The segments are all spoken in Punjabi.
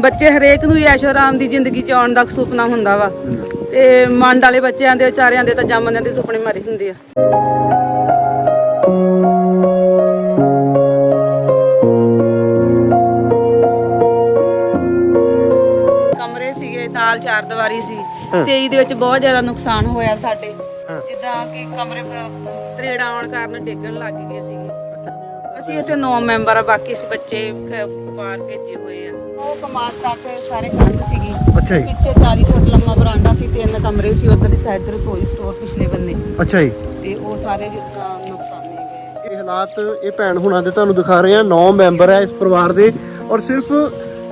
ਬੱਚੇ ਹਰੇਕ ਨੂੰ ਹੀ ਐਸ਼ੋ ਆਰਾਮ ਦੀ ਜ਼ਿੰਦਗੀ ਚ ਆਉਣ ਦਾ ਸੁਪਨਾ ਹੁੰਦਾ ਵਾ। ਤੇ ਮੰਡ ਵਾਲੇ ਬੱਚਿਆਂ ਦੇ ਵਿਚਾਰਿਆਂ ਦੇ ਤਾਂ ਜੰਮਦਿਆਂ ਦੇ ਸੁਪਨੇ ਮਾਰੇ ਹੁੰਦੇ ਆ। ਕਮਰੇ ਸੀਗੇ ਨਾਲ ਚਾਰ ਦੀਵਾਰੀ ਸੀ। ਤੇ ਇਹਦੇ ਵਿੱਚ ਬਹੁਤ ਜ਼ਿਆਦਾ ਨੁਕਸਾਨ ਹੋਇਆ ਸਾਡੇ। ਜਿੱਦਾਂ ਕਿ ਕਮਰੇ ਤਰੇੜਾਂ ਆਉਣ ਕਾਰਨ ਡਿੱਗਣ ਲੱਗ ਗਏ ਸੀਗੇ। ਅਸੀਂ ਇੱਥੇ 9 ਮੈਂਬਰ ਆ ਬਾਕੀ ਅਸੀਂ ਬੱਚੇ ਬਾਹਰ ਭੇਜੇ ਹੋਏ ਆ। ਕਮਾਦ ਤੱਕ ਸਾਰੇ ਕੰਧ ਸੀਗੀ। ਅੱਛਾ ਜੀ। ਪਿੱਛੇ 40 ਫੁੱਟ ਲੰਮਾ ਬਰਾਂਡਾ ਸੀ ਤਿੰਨ ਕਮਰੇ ਸੀ ਉਧਰਲੀ ਸਾਈਡ ਤੇ ਰਸੋਈ ਸਟੋਰ ਪਿਛਲੇ ਬੰਨੇ। ਅੱਛਾ ਜੀ। ਤੇ ਉਹ ਸਾਰੇ ਜਿੱਦਾਂ ਨੁਕਸਾਨੇ ਗਏ। ਇਹ ਹਾਲਾਤ ਇਹ ਭੈਣ ਹੁਣਾਂ ਦੇ ਤੁਹਾਨੂੰ ਦਿਖਾ ਰਹੇ ਆ 9 ਮੈਂਬਰ ਹੈ ਇਸ ਪਰਿਵਾਰ ਦੇ ਔਰ ਸਿਰਫ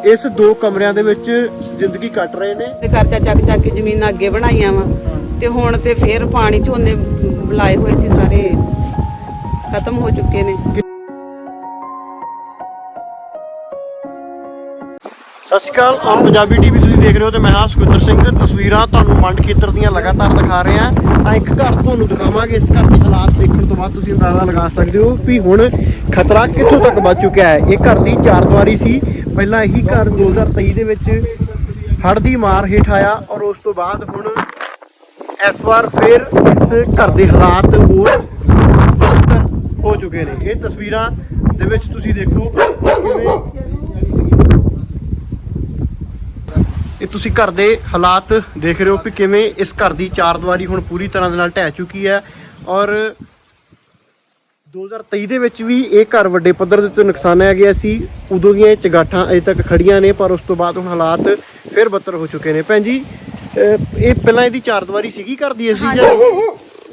ਇਸ ਦੋ ਕਮਰਿਆਂ ਦੇ ਵਿੱਚ ਜ਼ਿੰਦਗੀ ਕੱਟ ਰਹੇ ਨੇ। ਤੇ ਕਰਜ਼ਾ ਚੱਕ ਚੱਕ ਕੇ ਜ਼ਮੀਨਾਂ ਅੱਗੇ ਬਣਾਈਆਂ ਵਾ। ਤੇ ਹੁਣ ਤੇ ਫੇਰ ਪਾਣੀ ਝੋਨੇ ਬੁਲਾਏ ਹੋਏ ਸੀ ਸਾਰੇ। ਖਤਮ ਹੋ ਚੁੱਕੇ ਨੇ। ਸਤਿ ਸ਼੍ਰੀ ਅਕਾਲ, ਆਮ ਪੰਜਾਬੀ ਟੀਵੀ ਤੁਸੀਂ ਦੇਖ ਰਹੇ ਹੋ ਤੇ ਮੈਂ ਹਾਂ ਸੁਖਿੰਦਰ ਸਿੰਘ। ਤਸਵੀਰਾਂ ਤੁਹਾਨੂੰ ਮੰਡ ਖੇਤਰ ਦੀਆਂ ਲਗਾਤਾਰ ਦਿਖਾ ਰਹੇ ਹਾਂ। ਤਾਂ ਇੱਕ ਘਰ ਤੁਹਾਨੂੰ ਦਿਖਾਵਾਂਗੇ, ਇਸ ਘਰ ਦੇ ਹਾਲਾਤ ਦੇਖਣ ਤੋਂ ਬਾਅਦ ਤੁਸੀਂ ਅੰਦਾਜ਼ਾ ਲਗਾ ਸਕਦੇ ਹੋ ਵੀ ਹੁਣ ਖਤਰਾ ਕਿੱਥੋਂ ਤੱਕ ਵੱਧ ਚੁੱਕਿਆ ਹੈ। ਇਹ ਘਰ ਦੀ ਚਾਰ ਦੀਵਾਰੀ ਸੀ। ਪਹਿਲਾਂ ਇਹੀ ਘਰ 2023 ਦੇ ਵਿੱਚ ਹੜ੍ਹ ਦੀ ਮਾਰ ਹੇਠ ਆਇਆ ਔਰ ਉਸ ਤੋਂ ਬਾਅਦ ਹੁਣ ਇਸ ਵਾਰ ਫਿਰ ਇਸ ਘਰ ਦੇ ਹਾਲਾਤ ਹੋਰ ਬਦਤਰ ਹੋ ਚੁੱਕੇ ਨੇ। ਇਹ ਤਸਵੀਰਾਂ ਦੇ ਵਿੱਚ ਤੁਸੀਂ ਦੇਖੋ ਕਿਵੇਂ ਇਹ ਤੁਸੀਂ ਘਰ ਦੇ ਹਾਲਾਤ ਦੇਖ ਰਹੇ ਹੋ ਕਿ ਕਿਵੇਂ ਇਸ ਘਰ ਦੀ ਚਾਰ ਦੀਵਾਰੀ ਹੁਣ ਪੂਰੀ ਤਰ੍ਹਾਂ ਦੇ ਨਾਲ ਢਹਿ ਚੁੱਕੀ ਹੈ ਔਰ 2023 ਦੇ ਵਿੱਚ ਵੀ ਇਹ ਘਰ ਵੱਡੇ ਪੱਧਰ ਦੇ ਉੱਤੇ ਨੁਕਸਾਨਿਆ ਗਿਆ ਸੀ। ਉਦੋਂ ਦੀਆਂ ਇਹ ਚਗਾਠਾਂ ਅਜੇ ਤੱਕ ਖੜੀਆਂ ਨੇ ਪਰ ਉਸ ਤੋਂ ਬਾਅਦ ਹੁਣ ਹਾਲਾਤ ਫਿਰ ਬੱਤਰ ਹੋ ਚੁੱਕੇ ਨੇ। ਭੈਣ ਜੀ ਇਹ ਪਹਿਲਾਂ ਇਹਦੀ ਚਾਰ ਦੀਵਾਰੀ ਸੀਗੀ ਘਰ ਦੀ ਇਸ ਦੀ ਜਾਂ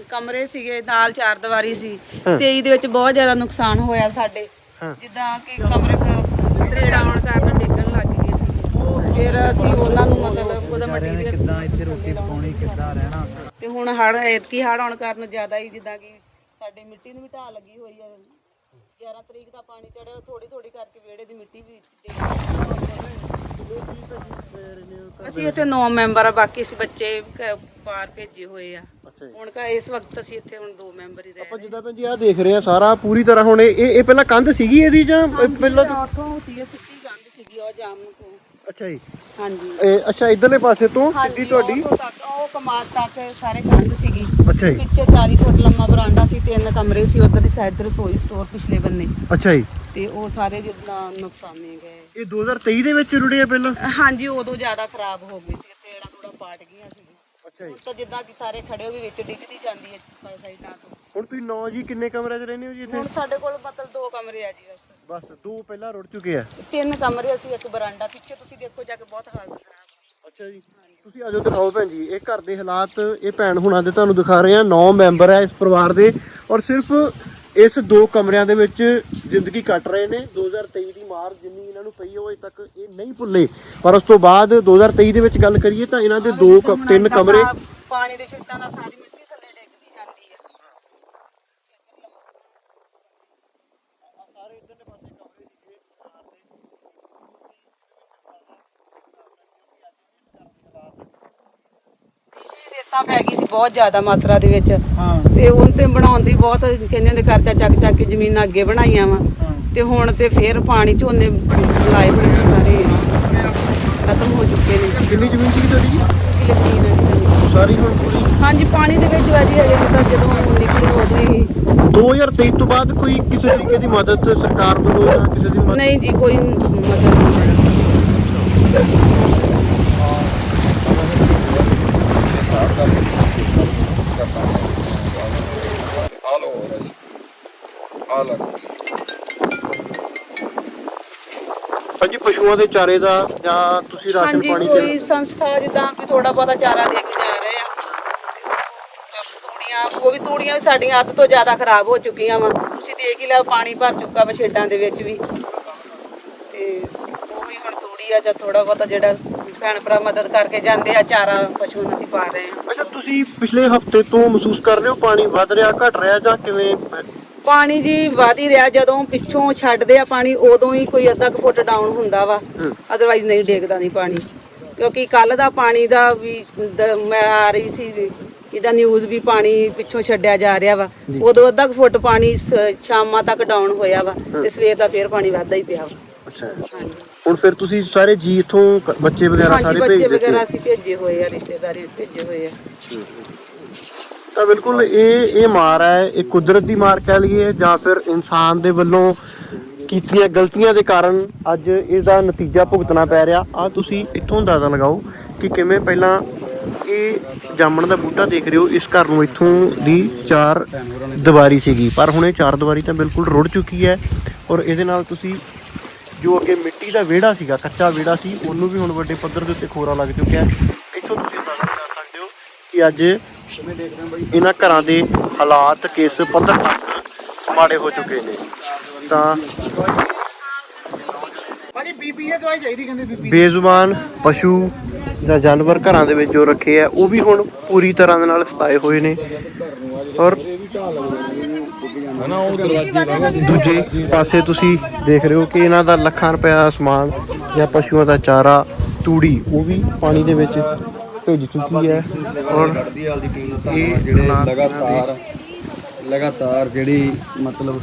ਕਮਰੇ ਸੀਗੇ ਨਾਲ ਚਾਰ ਦੀਵਾਰੀ ਸੀ। ਹਾਂ। ਤੇ ਇਹਦੇ ਵਿੱਚ ਬਹੁਤ ਜ਼ਿਆਦਾ ਨੁਕਸਾਨ ਹੋਇਆ ਸਾਡੇ। ਜਿੱਦਾਂ ਕਿ ਕਮਰੇ ਤਰੇੜਾਂ ਆਉਣ ਕਾਰਨ ਡਿੱਗਣ ਲੱਗ ਗਏ ਸੀ। ਫਿਰ ਅਸੀਂ ਉਹਦਾ ਮਟੀਰੀਅਲ ਕਿੱਦਾਂ ਇੱਥੇ ਰੋਟੀ ਪਕਾਉਣੀ ਕਿੱਦਾਂ ਰਹਿਣਾ। ਤੇ ਹੁਣ ਹੜ ਐਤਕੀ ਹੜ ਆਉਣ ਕਾਰਨ ਜ਼ਿਆਦਾ ਹੀ ਜਿੱਦਾਂ ਕਿ ਸਾਡੇ ਮਿੱਟੀ ਨੂੰ ਵੀ ਢਾਹ ਲੱਗੀ ਹੋਈ ਆ। 11 ਤਰੀਕ ਦਾ ਪਾਣੀ ਚੜਿਆ ਥੋੜੀ ਥੋੜੀ ਕਰਕੇ ਵਿਹੜੇ ਦੀ ਮਿੱਟੀ ਵੀ ਅਸੀਂ ਇੱਥੇ 9 ਮੈਂਬਰ ਆ ਬਾਕੀ ਅਸੀਂ ਬੱਚੇ ਕ- ਬਾਹਰ ਭੇਜੇ ਹੋਏ ਆ। ਅੱਛਾ ਜੀ। ਹੁਣ ਕਾ ਇਸ ਵਕਤ ਅਸੀਂ ਇੱਥੇ ਹੁਣ 2 ਮੈਂਬਰ ਹੀ ਰਹਿ ਆਪਾਂ ਜਿੱਦਾਂ ਭੈਣ ਜੀ ਆ ਦੇਖ ਰਹੇ ਆ ਸਾਰਾ ਪੂਰੀ ਤਰ੍ਹਾਂ ਹੁਣ ਇਹ ਇਹ ਪਹਿਲਾਂ ਕੰਧ ਸੀਗੀ ਇਹਦੀ ਜਾਂ ਇਹ ਪਹਿਲਾਂ ਤੋਂ- ਉੱਥੋਂ ਸੀ ਸਿੱਧੀ ਗੰਦ ਸੀਗੀ ਉਹ ਜਾਮ ਤੋਂ। ਅੱਛਾ ਜੀ। ਹਾਂਜੀ। ਇਹ ਅੱਛਾ ਇਧਰਲੇ ਪਾਸੇ ਤੋਂ ਸਿੱਧੀ ਤੁਹਾਡੀ? ਤੱਕ ਉਹ ਕਮਾਦ ਤੱਕ ਸਾਰੇ ਕੰਧ ਸੀਗੀ। ਅੱਛਾ ਜੀ। ਪਿੱਛੇ 40 ਫੁੱਟ ਲੰਮਾ ਬਰਾਂਡਾ ਸੀ ਤਿੰਨ ਕਮਰੇ ਸੀ ਉਧਰਲੀ ਸਾਈਡ ਤੇ ਰਸੋਈ ਸਟੋਰ ਪਿਛਲੇ ਬੰਨੇ। ਅੱਛਾ ਜੀ। ਤੇ ਉਹ ਸਾਰੇ ਜਿੱਦਾਂ ਨੁਕਸਾਨੇ ਗਏ। ਇਹ 2023 ਦੇ ਵਿੱਚ ਰੁੜੇ ਆ ਪਹਿਲਾਂ? ਹਾਂਜੀ ਉਦੋਂ ਜ਼ਿਆਦਾ ਖਰਾਬ ਹੋ ਗਈ ਸੀ ਤੇੜਾ ਥੋੜਾ ਪਾਟ ਗਈਆਂ ਸੀ। ਅੱਛਾ ਹੁਣ ਤਾਂ ਜਿੱਦਾਂ ਕਿ ਸਾਰੇ ਖੜੇ ਹੋ ਵੀ ਵਿੱਚ ਡਿੱਗਦੀ ਜਾਂਦੀ ਹੈ ਸਾਈ- ਸਾਈਡਾਂ ਤੋਂ ਹੁਣ ਤੁਸੀਂ ਨੌ ਜੀ ਕਿੰਨੇ ਕਮਰਿਆਂ 'ਚ ਰਹਿੰਦੇ ਹੋ ਜੀ ਇੱਥੇ? ਹੁਣ ਸਾਡੇ ਕੋਲ ਮਤਲਬ ਦੋ ਕਮਰੇ ਆ ਜੀ ਬਸ। ਬਸ ਦੋ ਪਹਿਲਾਂ ਰੁੜ ਚੁੱਕੇ ਆ। ਤਿੰਨ ਕਮਰੇ ਅਸੀਂ ਇੱਕ ਬਰਾਂਡਾ ਪਿੱਛੇ ਤੁਸੀਂ ਦੇਖੋ ਜਾ ਕੇ ਬਹੁਤ ਹਾਲਤ ਅੱਛਾ ਜੀ। ਤੁਸੀਂ ਆਜੋ ਦਿਖਾਓ ਭੈਣ ਜੀ। ਇਹ ਘਰ ਦੇ ਹਾਲਾਤ ਇਹ ਭੈਣ ਹੁਣਾਂ ਦੇ ਤੁਹਾਨੂੰ ਦਿਖਾ ਰਹੇ ਆ 9 ਮੈਂਬਰ ਇਸ ਪਰਿਵਾਰ ਦੇ। ਔਰ ਸਿਰਫ ਇਸ ਦੋ ਕਮਰਿਆਂ ਦੇ ਵਿੱਚ ਜ਼ਿੰਦਗੀ ਕੱਟ ਰਹੇ ਨੇ। 2023 ਦੀ ਮਾਰ ਜਿੰਨੀ ਇਹਨਾਂ ਨੂੰ ਪਈ ਉਹ ਅਜੇ ਤੱਕ ਇਹ ਨਹੀਂ ਭੁੱਲੇ। ਪਰ ਉਸ ਤੋਂ ਬਾਅਦ 2023 ਦੇ ਵਿੱਚ ਗੱਲ ਕਰੀਏ ਤਾਂ ਇਹਨਾਂ ਦੇ ਦੋ ਕ- ਤਿੰਨ ਕਮਰੇ ਪਾਣੀ ਦੇ ਛਿੱਟਾਂ ਨਾਲ ਸਾਰੀ ਮਿੱਟੀ ਥੱਲੇ ਡਿੱਗਦੀ ਜਾਂਦੀ ਹੈ ਰੇਤਾ ਪੈ ਗਈ ਸੀ ਬਹੁਤ ਜ਼ਿਆਦਾ ਮਾਤਰਾ ਦੇ ਵਿੱਚ। ਹਾਂ। ਤੇ ਉਹਨਾਂ ਤੇ ਬਣਾਉਣ ਦੀ ਬਹੁਤ ਕਹਿੰਦੇ ਨੇ ਕਰਜ਼ਾ ਚੱਕ ਚੱਕ ਕੇ ਜ਼ਮੀਨਾਂ ਅੱਗੇ ਬਣਾਈਆਂ ਵਾ। ਤੇ ਹੁਣ ਤੇ ਫੇਰ ਪਾਣੀ ਝੋਨੇ ਲਾਏ ਹੋਏ ਸੀ ਸਾਰੇ। ਖਤਮ ਹੋ ਚੁੱਕੇ ਨੇ। ਕਿੰਨੀ ਜ਼ਮੀਨ ਸੀ ਤੁਹਾਡੀ ਜੀ। ਸਾਰੀ ਹੁਣ ਪੂਰੀ? ਹਾਂਜੀ ਪਾਣੀ ਦੇ ਵਿੱਚ ਵਾਜੀ ਹਜੇ ਤਾਂ ਜਦੋਂ ਨਿਕਲੇ ਉਦੋਂ ਹੀ। 2023 ਤੋਂ ਬਾਅਦ ਕੋਈ ਕਿਸੇ ਤਰੀਕੇ ਦੀ ਮਦਦ ਸਰਕਾਰ ਵੱਲੋਂ ਜਾਂ ਕਿਸੇ ਦੀ ਮਦਦ? ਨਹੀਂ ਜੀ ਕੋਈ ਮਦਦ ਨਹੀਂ। ਹਾਂਜੀ ਪਸ਼ੂਆਂ ਦੇ ਚਾਰੇ ਦਾ ਜਾਂ ਤੁਸੀਂ ਰਾਸ਼ਨ ਹਾਂਜੀ ਪਾਣੀ ਕੋਈ ਦੇ ਸੰਸਥਾ ਜਿੱਦਾਂ ਕਿ ਥੋੜਾ ਬਹੁਤਾ ਚਾਰਾ ਦੇ ਕੇ ਜਾ ਰਹੇ ਆ। ਤੂੜੀਆਂ ਉਹ ਵੀ ਤੂੜੀਆਂ ਵੀ ਸਾਡੀਆਂ ਅੱਧ ਤੋਂ ਜ਼ਿਆਦਾ ਖਰਾਬ ਹੋ ਚੁੱਕੀਆਂ ਵਾ। ਤੁਸੀਂ ਦੇਖ ਹੀ ਲਿਆ ਪਾਣੀ ਭਰ ਚੁੱਕਾ ਵਾ ਸ਼ੇਡਾਂ ਦੇ ਵਿੱਚ ਵੀ। ਤੇ ਉਹ ਵੀ ਹੁਣ ਤੂੜੀ ਆ ਜਾਂ ਥੋੜਾ ਬਹੁਤਾ ਜਿਹੜਾ ਭੈਣ ਭਰਾ ਮਦਦ ਕਰਕੇ ਜਾਂਦੇ ਆ ਚਾਰਾ ਪਸ਼ੂ ਨੂੰ ਅਸੀਂ ਪਾ ਰਹੇ ਆ। ਅੱਛਾ ਤੁਸੀਂ ਪਿਛਲੇ ਹਫ਼ਤੇ ਤੋਂ ਮਹਿਸੂਸ ਕਰ ਰਹੇ ਹੋ ਪਾਣੀ ਵੱਧ ਰਿਹਾ ਘਟ ਰਿਹਾ ਜਾਂ ਕਿਵੇਂ? ਪਾਣੀ ਜੀ ਵਧ ਹੀ ਰਿਹਾ ਜਦੋਂ ਪਿੱਛੋਂ ਛੱਡਦੇ ਆ ਪਾਣੀ ਉਦੋਂ ਹੀ ਕੋਈ ਅੱਧਾ ਕੁ ਫੁੱਟ ਡਾਊਨ ਹੁੰਦਾ ਵਾ। ਅਦਰਵਾਈਜ਼ ਨਹੀਂ ਡੇਗਦਾ ਨਹੀਂ ਪਾਣੀ। ਕਿਉਂਕਿ ਕੱਲ ਦਾ ਪਾਣੀ ਦਾ ਵੀ ਦ- ਮੈਂ ਆ ਰਹੀ ਸੀ ਇਹਦਾ ਨਿਊਜ਼ ਵੀ ਪਾਣੀ ਪਿੱਛੋਂ ਛੱਡਿਆ ਜਾ ਰਿਹਾ ਵਾ। ਉਦੋਂ ਅੱਧਾ ਕੁ ਫੁੱਟ ਪਾਣੀ ਸ- ਸ਼ਾਮਾਂ ਤੱਕ ਡਾਊਨ ਹੋਇਆ ਵਾ ਤੇ ਸਵੇਰ ਦਾ ਫੇਰ ਪਾਣੀ ਵੱਧਦਾ ਹੀ ਪਿਆ ਵਾ। ਅੱਛਾ। ਹਾਂਜੀ ਹੁਣ ਫਿਰ ਤੁਸੀਂ ਸਾਰੇ ਜੀ ਇਥੋਂ ਬੱਚੇ ਵਗੈਰਾ ਹਾਂਜੀ ਸਾਰੇ ਬੱਚੇ ਭੇਜ ਦਿੱਤੇ ਵਗੈਰਾ ਅਸੀਂ ਭੇਜੇ ਹੋਏ ਆ ਰਿਸ਼ਤੇਦਾਰੀ ਭੇਜੇ ਹੋਏ ਆ। ਤਾਂ ਬਿਲਕੁਲ ਇਹ ਇਹ ਮਾਰ ਹੈ, ਇਹ ਕੁਦਰਤ ਦੀ ਮਾਰ ਕਹਿ ਲਈਏ ਜਾਂ ਫਿਰ ਇਨਸਾਨ ਦੇ ਵੱਲੋਂ ਕੀਤੀਆਂ ਗਲਤੀਆਂ ਦੇ ਕਾਰਨ ਅੱਜ ਇਸ ਦਾ ਨਤੀਜਾ ਭੁਗਤਣਾ ਪੈ ਰਿਹਾ। ਆ ਤੁਸੀਂ ਇੱਥੋਂ ਅੰਦਾਜ਼ਾ ਲਗਾਓ ਕਿ ਕਿਵੇਂ ਪਹਿਲਾਂ ਇਹ ਜਾਮਣ ਦਾ ਬੂਟਾ ਦੇਖ ਰਹੇ ਹੋ, ਇਸ ਘਰ ਨੂੰ ਇੱਥੋਂ ਦੀ ਚਾਰ ਦੀਵਾਰੀ ਸੀਗੀ। ਪਰ ਹੁਣ ਇਹ ਚਾਰ ਦੀਵਾਰੀ ਤਾਂ ਬਿਲਕੁਲ ਰੁੜ ਚੁੱਕੀ ਹੈ ਔਰ ਇਹਦੇ ਨਾਲ ਤੁਸੀਂ ਜੋ ਅੱਗੇ ਮਿੱਟੀ ਦਾ ਵਿਹੜਾ ਸੀਗਾ, ਕੱਚਾ ਵਿਹੜਾ ਸੀ, ਉਹਨੂੰ ਵੀ ਹੁਣ ਵੱਡੇ ਪੱਧਰ ਦੇ ਉੱਤੇ ਖੋਰਾ ਲੱਗ ਚੁੱਕਿਆ ਇੱਥੋਂ ਤੁਸੀਂ ਅੰਦਾਜ਼ਾ ਕਰ ਸਕਦੇ ਹੋ ਕਿ ਅੱਜ ਇਹਨਾਂ ਘਰਾਂ ਦੇ ਹਾਲਾਤ ਕਿਸ ਪੱਧਰ ਤੱਕ ਮਾੜੇ ਹੋ ਚੁੱਕੇ ਨੇ। ਤਾਂ ਭਾਜੀ ਬੀਬੀ ਇਹ ਦਵਾਈ ਚਾਹੀਦੀ ਕਹਿੰਦੇ ਬੀਬੀ ਬੇਜ਼ੁਬਾਨ ਪਸ਼ੂ ਜਾਂ ਜਾਨਵਰ ਘਰਾਂ ਦੇ ਵਿੱਚ ਜੋ ਰੱਖੇ ਆ ਉਹ ਵੀ ਹੁਣ ਪੂਰੀ ਤਰ੍ਹਾਂ ਦੇ ਨਾਲ ਸਤਾਏ ਹੋਏ ਨੇ। ਔਰ ਦੂਜੇ ਪਾਸੇ ਤੁਸੀਂ ਦੇਖ ਰਹੇ ਹੋ ਕਿ ਇਹਨਾਂ ਦਾ ਲੱਖਾਂ ਰੁਪਏ ਦਾ ਸਮਾਨ ਜਾਂ ਪਸ਼ੂਆਂ ਦਾ ਚਾਰਾ ਤੂੜੀ ਉਹ ਵੀ ਪਾਣੀ ਦੇ ਵਿੱਚ ਭੇਜ ਚੁੱਕੀ ਹੈ। ਔਰ ਜਿਹੜੇ ਲਗਾਤਾਰ ਲਗਾਤਾਰ ਜਿਹੜੀ ਮਤਲਬ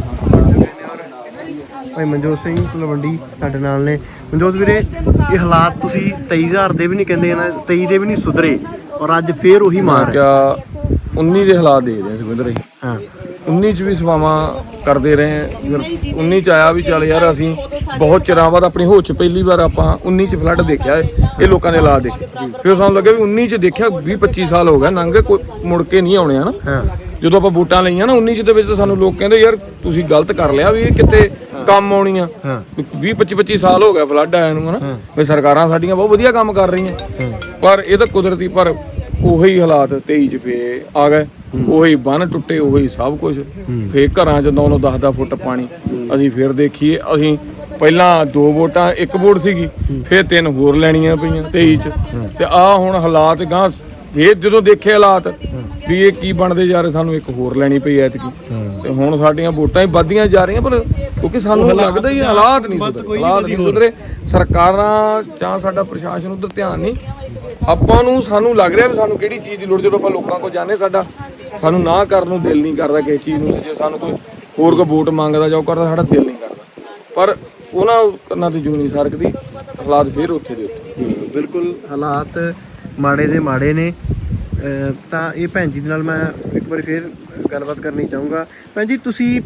ਭਾਈ ਮਨਜੋਤ ਸਿੰਘ ਤਲਵੰਡੀ ਸਾਡੇ ਨਾਲ ਨੇ। ਮਨਜੋਤ ਵੀਰੇ ਇਹ ਹਾਲਾਤ ਤੁਸੀਂ 23000 ਦੇ ਵੀ ਨਹੀਂ ਕਹਿੰਦੇ ਇਹਨਾਂ 23 ਦੇ ਵੀ ਨਹੀਂ ਸੁਧਰੇ ਔਰ ਅੱਜ ਫੇਰ ਉਹੀ ਮਾਰ ਕਿਆ 19 ਦੇ ਹਾਲਾਤ ਦੇ ਰਹੇ ਸੁਖਿੰਦਰ ਜੀ ਹਾਂ। 19 ਚ ਵੀ ਸੇਵਾਵਾਂ ਕਰਦੇ ਰਹੇ ਹਾਂ। ਫਿਰ 19 ਚ ਆਇਆ ਵੀ ਚੱਲ ਯਾਰ ਅਸੀਂ ਬਹੁਤ ਚਿਰਾਂ ਬਾਅਦ ਆਪਣੀ ਹੋਚ ਪਹਿਲੀ ਵਾਰ ਆਪਾਂ 19 ਚ ਫਲੱਡ ਦੇਖਿਆ ਇਹ ਲੋਕਾਂ ਦੇ ਹਾਲਾਤ ਦੇਖੇ। ਫਿਰ ਸਾਨੂੰ ਲੱਗਿਆ ਵੀ 19 ਚ ਦੇਖਿਆ 20 25 ਸਾਲ ਹੋ ਗਏ ਨੰਗੇ ਕੋਈ ਮੁੜ ਕੇ ਨਹੀਂ ਆਉਣੇ ਹਨਾ? ਜਦੋਂ ਆਪਾਂ ਵੋਟਾਂ ਲਈਆਂ ਨਾ 19 ਚ ਦੇ ਵਿੱਚ ਤਾਂ ਸਾਨੂੰ ਲੋਕ ਕਹਿੰਦੇ ਯਾਰ ਤੁਸੀਂ ਗਲਤ ਕਰ ਲਿਆ ਵੀ ਇਹ ਕਿਤੇ ਕੰਮ ਆਉਣੀਆਂ। ਹਾਂ। 20 25 25 ਸਾਲ ਹੋ ਗਿਆ ਫਲੱਡ ਆਇਆ ਨੂੰ ਹਨਾ? ਵੀ ਸਰਕਾਰਾਂ ਸਾਡੀਆਂ ਬਹੁਤ ਵਧੀਆ ਕੰਮ ਕਰ ਰਹੀਆਂ। ਪਰ ਇਹ ਤਾਂ ਕੁਦਰਤੀ ਪਰ ਉਹੀ ਹਾਲਾਤ 23 ਚ ਫੇ ਆ ਗਏ। ਉਹੀ ਬੰਨ ਟੁੱਟੇ ਉਹੀ ਸਭ ਕੁਝ ਫੇ ਘਰਾਂ ਚ 9 9 10 10 ਫੁੱਟ ਪਾਣੀ। ਅਸੀਂ ਫਿਰ ਦੇਖੀਏ ਅਸੀਂ ਪਹਿਲਾਂ ਦੋ ਵੋਟਾਂ ਇੱਕ ਵੋਟ ਸੀਗੀ ਫਿਰ ਤਿੰਨ ਹੋਰ ਲੈਣੀਆਂ ਪਈਆਂ 23 ਚ। ਤੇ ਆ ਹੁਣ ਹਾਲਾਤ ਗਾਂ ਫੇਰ ਜਦੋਂ ਦੇਖੇ ਹਾਲਾਤ ਵੀ ਇਹ ਕੀ ਬਣਦੇ ਜਾ ਰਹੇ ਸਾਨੂੰ ਇੱਕ ਹੋਰ ਲੈਣੀ ਪਈ ਐਤਕੀ। ਤੇ ਹੁਣ ਸਾਡੀਆਂ ਵੋਟਾਂ ਹੀ ਵੱਧਦੀਆਂ ਜਾ ਰਹੀਆਂ ਪਰ ਕਿਉਂਕਿ ਸਾਨੂੰ ਲੱਗਦਾ ਹੀ ਹਾਲਾਤ ਨਹੀਂ ਸੁਧਰੇ ਹਾਲਾਤ ਨਹੀਂ ਸੁਧਰੇ। ਸਰਕਾਰਾਂ ਜਾਂ ਸਾਡਾ ਪ੍ਰਸ਼ਾਸਨ ਉਧਰ ਧਿਆਨ ਨਹੀਂ। ਆਪਾਂ ਨੂੰ ਸਾਨੂੰ ਲੱਗ ਰਿਹਾ ਵੀ ਸਾਨੂੰ ਕਿਹੜੀ ਚੀਜ਼ ਦੀ ਲੋੜ ਜਦੋਂ ਆਪਾਂ ਲੋਕਾਂ ਕੋਲ ਜਾਂਦੇ ਸਾਡਾ ਸਾਨੂੰ ਨਾ ਕਰਨ ਨੂੰ ਦਿਲ ਨਹੀਂ ਕਰਦਾ ਕਿਸੇ ਚੀਜ਼ ਨੂੰ ਜੇ ਸਾਨੂੰ ਕੋਈ ਹੋਰ ਕੋਈ ਵੋਟ ਮੰਗਦਾ ਜਾਂ ਉਹ ਕਰਦਾ ਸਾਡਾ ਦਿਲ ਨਹੀਂ ਕਰਦਾ। ਪਰ ਉਹਨਾਂ ਕੰਨਾਂ ਤੇ ਜੂ ਨਹੀਂ ਸਰਕਦੀ ਹਾਲਾਤ ਫੇਰ ਉੱਥੇ ਦੇ ਉੱਥੇ। ਬਿਲਕੁਲ ਹਾਲਾਤ ਮਾੜੇ ਦੇ ਮਾੜੇ ਨੇ। ਤਾਂ ਇਹ ਭੈਣ ਜੀ ਦੇ ਨਾਲ ਮੈਂ ਇੱਕ ਵਾਰੀ ਫੇਰ ਗੱਲਬਾਤ ਕਰਨੀ ਚਾਹੂੰਗਾ। ਭੈਣ ਜੀ ਤੁਸੀਂ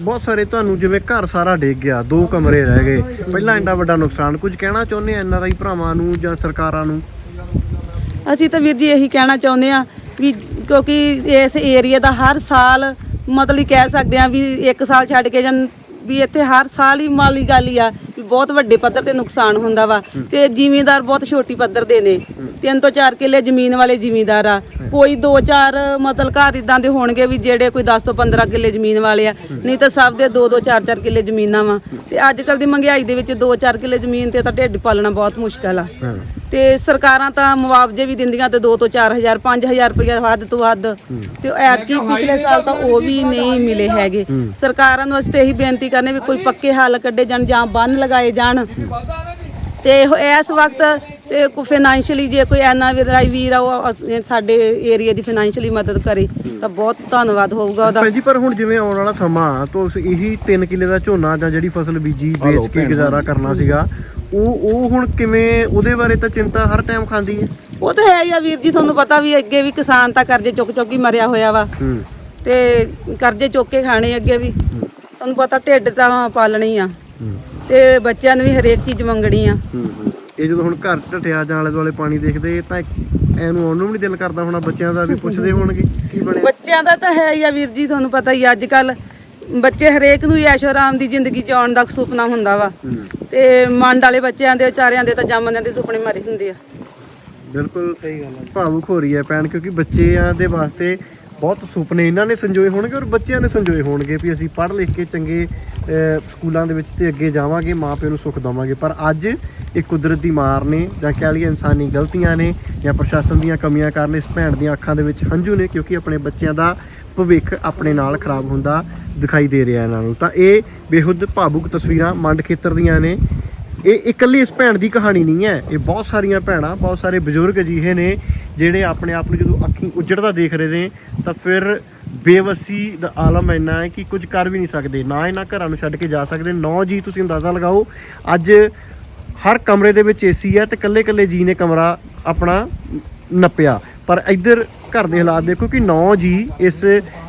ਬਹੁਤ ਸਾਰੇ ਤੁਹਾਨੂੰ ਜਿਵੇਂ ਘਰ ਸਾਰਾ ਡਿੱਗ ਗਿਆ ਦੋ ਕਮਰੇ ਰਹਿ ਗਏ। ਪਹਿਲਾਂ ਇੰਨਾ ਵੱਡਾ ਨੁਕਸਾਨ ਕੁਝ ਕਹਿਣਾ ਚਾਹੁੰਦੇ ਆ ਐਨਆਰਆਈ ਭਰਾਵਾਂ ਨੂੰ ਜਾਂ ਸਰਕਾਰਾਂ ਨੂੰ? ਅਸੀਂ ਤਾਂ ਵੀਰ ਜੀ ਇਹੀ ਕਹਿਣਾ ਚਾਹੁੰਦੇ ਆ ਵੀ ਕਿਉਂਕਿ ਇਸ ਏਰੀਆ ਦਾ ਹਰ ਸਾਲ ਮਤਲਬ ਕਹਿ ਸਕਦੇ ਆ ਵੀ ਇੱਕ ਸਾਲ ਛੱਡ ਕੇ ਜਾਂ ਵੀ ਇੱਥੇ ਹਰ ਸਾਲ ਹੀ ਮਾਲੀ ਗੱਲ ਹੀ ਆ ਵੀ ਬਹੁਤ ਵੱਡੇ ਪੱਧਰ ਤੇ ਨੁਕਸਾਨ ਹੁੰਦਾ ਵਾ ਤੇ ਜ਼ਿਮੀਂਦਾਰ ਬਹੁਤ ਛੋਟੀ ਪੱਧਰ ਦੇ ਨੇ। ਤਿੰਨ ਤੋਂ ਚਾਰ ਕਿੱਲੇ ਜ਼ਮੀਨ ਵਾਲੇ ਜ਼ਿਮੀਂਦਾਰ ਆ। ਕੋਈ ਦੋ ਚਾਰ ਮਤਲਬ ਘਰ ਇਦਾਂ ਦੇ ਹੋਣਗੇ ਵੀ ਜਿਹੜੇ ਕੋਈ 10 ਤੋਂ 15 ਕਿੱਲੇ ਜ਼ਮੀਨ ਵਾਲੇ ਆ। ਨਹੀਂ ਤਾਂ ਸਭ ਦੇ ਦੋ ਦੋ ਚਾਰ ਚਾਰ ਕਿੱਲੇ ਜ਼ਮੀਨਾਂ ਵਾ। ਤੇ ਅੱਜ ਕੱਲ ਦੀ ਮਹਿੰਗਾਈ ਦੇ ਵਿੱਚ ਦੋ ਚਾਰ ਕਿੱਲੇ ਜ਼ਮੀਨ ਤੇ ਤਾਂ ਢਿੱਡ ਪਾਲਣਾ ਬਹੁਤ ਮੁਸ਼ਕਲ ਆ। ਤੇ ਸਰਕਾਰਾਂ ਤਾਂ ਮੁਆਵਜ਼ੇ ਵੀ ਦਿੰਦੀਆਂ ਤੇ 2 ਤੋਂ 4000 5000 ਰੁਪਏ ਵੱਧ ਤੋਂ ਵੱਧ। ਤੇ ਐਤਕੀ ਪਿਛਲੇ ਸਾਲ ਤਾਂ ਉਹ ਵੀ ਨਹੀਂ ਮਿਲੇ ਹੈਗੇ। ਸਰਕਾਰਾਂ ਨੂੰ ਅਸੀਂ ਤੇ ਇਹੀ ਬੇਨਤੀ ਕਰਨੇ ਵੀ ਕੋਈ ਪੱਕੇ ਹੱਲ ਕੱਢੇ ਜਾਣ ਜਾਂ ਬੰਨ ਲਗਾਏ ਜਾਣ। ਤੇ ਇਹ- ਇਸ ਵਕਤ ਤੇ ਕੋਈ ਫਾਈਨੈਂਸ਼ੀਅਲੀ ਜੇ ਕੋਈ ਐਨਾ ਵੀਰ ਵੀਰ ਆ ਉਹ ਸਾਡੇ ਏਰੀਆ ਦੀ ਫਾਈਨੈਂਸ਼ੀਅਲੀ ਮਦਦ ਕਰੇ ਤਾਂ ਬਹੁਤ ਧੰਨਵਾਦ ਹੋਊਗਾ ਉਹਦਾ। ਭੈਣ ਜੀ ਪਰ ਹੁਣ ਜਿਵੇਂ ਆਉਣ ਵਾਲਾ ਸਮਾਂ ਆ ਤਾਂ ਇਹੀ 3 ਕਿੱਲੇ ਦਾ ਝੋਨਾ ਜਾਂ ਜਿਹੜੀ ਫਸਲ ਬੀਜੀ ਵੇਚ ਕੇ ਗੁਜ਼ਾਰਾ ਕਰਨਾ ਸੀਗਾ ਉਹ ਉਹ ਹੁਣ ਕਿਵੇਂ ਉਹਦੇ ਬਾਰੇ ਤਾਂ ਚਿੰਤਾ ਹਰ ਟਾਈਮ ਖਾਂਦੀ ਹੈ। ਉਹ ਤਾਂ ਹੈ ਹੀ ਆ ਵੀਰ ਜੀ ਤੁਹਾਨੂੰ ਪਤਾ ਵੀ ਅੱਗੇ ਵੀ ਕਿਸਾਨ ਤਾਂ ਕਰਜ਼ੇ ਚੁੱਕ ਚੁੱਕ ਹੀ ਮਰਿਆ ਹੋਇਆ ਵਾ। ਹੂੰ। ਤੇ ਕਰਜ਼ੇ ਚੁੱਕ ਕੇ ਖਾਣੇ ਅੱਗੇ ਵੀ। ਤੁਹਾਨੂੰ ਪਤਾ ਢਿੱਡ ਤਾਂ ਪਾਲਣੀ ਆ। ਤੇ ਬੱਚਿਆਂ ਨੂੰ ਵੀ ਹਰੇਕ ਚੀਜ਼ ਮੰਗਣੀ ਆ। ਇਹ ਜਦੋਂ ਹੁਣ ਘਰ ਢੱਠਿਆ ਜਾਂ ਆਲੇ ਦੁਆਲੇ ਪਾਣੀ ਦੇਖਦੇ ਤਾਂ ਐਨੂੰ ਆਉਣ ਨੂੰ ਵੀ ਨਹੀਂ ਦਿਲ ਕਰਦਾ ਹੋਣਾ ਬੱਚਿਆਂ ਦਾ ਵੀ ਪੁੱਛਦੇ ਹੋਣਗੇ ਕੀ ਬਣਿਆ। ਬੱਚਿਆਂ ਦਾ ਤਾਂ ਹੈ ਹੀ ਆ ਵੀਰ ਜੀ ਤੁਹਾਨੂੰ ਪਤਾ ਹੀ ਅੱਜ ਕੱਲ ਬੱਚੇ ਹਰੇਕ ਨੂੰ ਐਸ਼ੋ ਆਰਾਮ ਦੀ ਜ਼ਿੰਦਗੀ ਜਿਉਣ ਦਾ ਸੁਪਨਾ ਹੁੰਦਾ ਵਾ। ਤੇ ਮੰਡ ਵਾਲੇ ਬੱਚਿਆਂ ਦੇ, ਵਿਚਾਰਿਆਂ ਦੇ ਤਾਂ ਜੰਮਦਿਆਂ ਦੇ ਸੁਪਨੇ ਮਰੇ ਹੁੰਦੇ ਆ। ਬਿਲਕੁਲ ਸਹੀ ਗੱਲ ਹੈ ਭਾਵੁਕ ਹੋ ਰਹੀ ਹੈ ਭੈਣ, ਕਿਉਂਕਿ ਬੱਚਿਆਂ ਦੇ ਵਾਸਤੇ ਬਹੁਤ ਸੁਪਨੇ ਇਹਨਾਂ ਨੇ ਸੰਜੋਏ ਹੋਣਗੇ ਔਰ ਬੱਚਿਆਂ ਨੇ ਸੰਜੋਏ ਹੋਣਗੇ ਵੀ ਅਸੀਂ ਪੜ੍ਹ ਲਿਖ ਕੇ ਚੰਗੇ ਸਕੂਲਾਂ ਦੇ ਵਿੱਚ ਤੇ ਅੱਗੇ ਜਾਵਾਂਗੇ ਮਾਪਿਆਂ ਨੂੰ ਸੁੱਖ ਦਵਾਂਗੇ। ਪਰ ਅੱਜ ਇਹ ਕੁਦਰਤ ਦੀ ਮਾਰ ਨੇ ਜਾਂ ਕਹਿ ਲਈਏ ਇਨਸਾਨੀ ਗਲਤੀਆਂ ਨੇ ਜਾਂ ਪ੍ਰਸ਼ਾਸਨ ਦੀਆਂ ਕਮੀਆਂ ਕਾਰਨ ਇਸ ਭੈਣ ਦੀਆਂ ਅੱਖਾਂ ਦੇ ਵਿੱਚ ਹੰਝੂ ਨੇ, ਕਿਉਂਕਿ ਆਪਣੇ ਬੱਚਿਆਂ ਦਾ ਭਵਿੱਖ ਆਪਣੇ ਨਾਲ ਖਰਾਬ ਹੁੰਦਾ ਦਿਖਾਈ ਦੇ ਰਿਹਾ ਇਹਨਾਂ ਨੂੰ। ਤਾਂ ਇਹ ਬੇਹੱਦ ਭਾਵੁਕ ਤਸਵੀਰਾਂ ਮੰਡ ਖੇਤਰ ਦੀਆਂ ਨੇ। ਇਹ ਇਕੱਲੀ ਇਸ ਭੈਣ ਦੀ ਕਹਾਣੀ ਨਹੀਂ ਹੈ। ਇਹ ਬਹੁਤ ਸਾਰੀਆਂ ਭੈਣਾਂ, ਬਹੁਤ ਸਾਰੇ ਬਜ਼ੁਰਗ ਅਜਿਹੇ ਨੇ ਜਿਹੜੇ ਆਪਣੇ ਆਪ ਨੂੰ ਜਦੋਂ ਅੱਖੀਂ ਉਜੜਦਾ ਦੇਖ ਰਹੇ ਨੇ, ਤਾਂ ਫਿਰ ਬੇਵਸੀ ਦਾ ਆਲਮ ਇੰਨਾ ਹੈ ਕਿ ਕੁਝ ਕਰ ਵੀ ਨਹੀਂ ਸਕਦੇ। ਨਾ ਇਹਨਾਂ ਘਰਾਂ ਨੂੰ ਛੱਡ ਕੇ ਜਾ ਸਕਦੇ। ਨੌ ਜੀ, ਤੁਸੀਂ ਅੰਦਾਜ਼ਾ ਲਗਾਓ, ਅੱਜ ਹਰ ਕਮਰੇ ਦੇ ਵਿੱਚ ਏਸੀ ਹੈ ਤੇ ਕੱਲੇ ਕੱਲੇ ਜੀ ਨੇ ਕਮਰਾ ਆਪਣਾ ਨੱਪਿਆ। ਪਰ ਇੱਧਰ ਘਰ ਦੇ ਹਾਲਾਤ ਦੇਖੋ ਕਿ 9 ਜੀ ਇਸ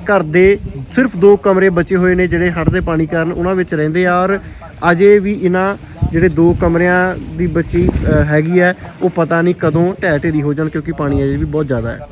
ਘਰ ਦੇ ਸਿਰਫ ਦੋ ਕਮਰੇ ਬਚੇ ਹੋਏ ਨੇ ਜਿਹੜੇ ਹੜ੍ਹ ਦੇ ਪਾਣੀ ਕਾਰਨ ਉਹਨਾਂ ਵਿੱਚ ਰਹਿੰਦੇ ਆ ਔਰ ਅਜੇ ਵੀ ਇਹਨਾਂ ਜਿਹੜੇ ਦੋ ਕਮਰਿਆਂ ਦੀ ਬੱਚੀ ਹੈਗੀ ਹੈ, ਉਹ ਪਤਾ ਨਹੀਂ ਕਦੋਂ ਢਹਿ ਢੇਰੀ ਹੋ ਜਾਣ ਕਿਉਂਕਿ ਪਾਣੀ ਅਜੇ ਵੀ ਬਹੁਤ ਜ਼ਿਆਦਾ ਹੈ।